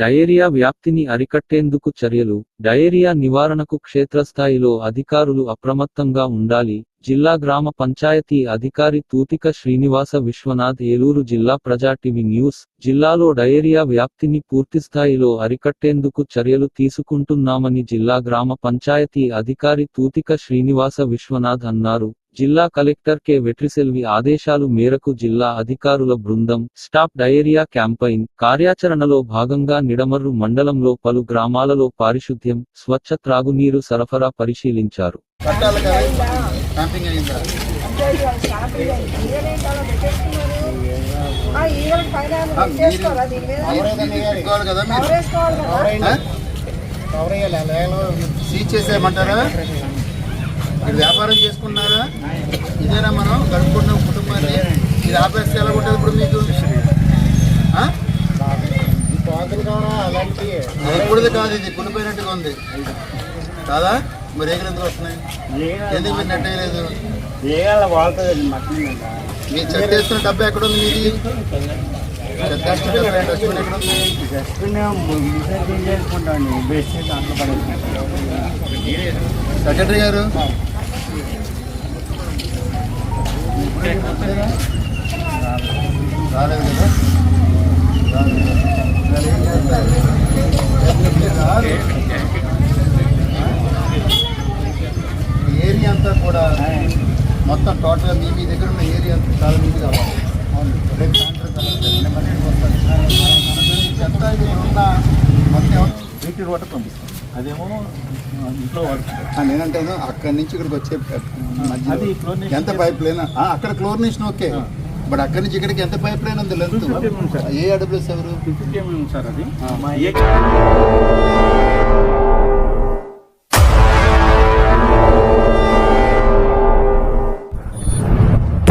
Diarrhoea వ్యాప్తిని అరికట్టేందుకు చర్యలు. డయేరియా నివారణకు క్షేత్రస్థాయిలో అధికారులు అప్రమత్తంగా ఉండాలి. జిల్లా గ్రామ పంచాయతీ అధికారి తూతిక శ్రీనివాస విశ్వనాథ్ ఏలూరు జిల్లా ప్రజా టీవీ న్యూస్. జిల్లాలో డయేరియా వ్యాప్తిని పూర్తిస్థాయిలో అరికట్టేందుకు చర్యలు తీసుకుంటున్నామని జిల్లా గ్రామ పంచాయతీ అధికారి తూతిక శ్రీనివాస విశ్వనాథ్ అన్నారు. జిల్లా కలెక్టర్ కె. వెట్రిసెల్వి ఆదేశాలు మేరకు జిల్లా అధికారుల బృందం స్టాప్ డయేరియా క్యాంపైన్ కార్యాచరణలో భాగంగా నిడమర్రు మండలంలో పలు గ్రామాలలో పారిశుద్ధ్యం స్వచ్ఛ త్రాగునీరు సరఫరా పరిశీలించారు. పట్టాలి కదా? క్యాంపింగ్ అయిందా? పెట్టుకోవాలి కదా? సీజ్ చేసేయమంటారా? మీరు వ్యాపారం చేసుకున్నారా? ఇదేనా మనం గడుపుకున్న కుటుంబాన్ని? ఇది ఆపేస్తే ఎలా ఉంటుంది ఇప్పుడు మీకు? ఎప్పుడుది కాదు ఇది కులిపోయినట్టుగా ఉంది. కాదా? మరి ఏగలు ఎందుకు వస్తున్నాయి? ఎందుకు మీరు నెట్ వేయలేదు మీ చెత్త వేసుకున్న డబ్బా ఎక్కడ ఉంది మీది? చెత్త వేసుకున్న డబ్బా డస్ట్బిన్ ఎక్కడ ఉంది సెక్రటరీ గారు? రాలేదు కదా? రాలేదు. కూడా మొత్తం టోటల్ మీ మీ దగ్గర ఉన్న ఏరియా చాలా నీట్ కావాలి. రేపు సాయంత్రం చెత్త ఇది ఉన్న మొత్తం వీటి రోడ్డు పంపిస్తాం అదేమో ఇంట్లో వాడుకుంటాం ఆ, నేనంటాను అక్కడి నుంచి ఇక్కడికి వచ్చే ఎంత పైప్ లైన్? అక్కడ క్లోరినేషన్ ఓకే. బట్ అక్కడి నుంచి ఇక్కడికి ఎంత పైప్ లైన్ ఉంది లెంత్ 250 sir. ఏ అడబ్ల్యూఎస్ ఎవరు? ఫిఫ్టీ ఎంఎం సార్ అది.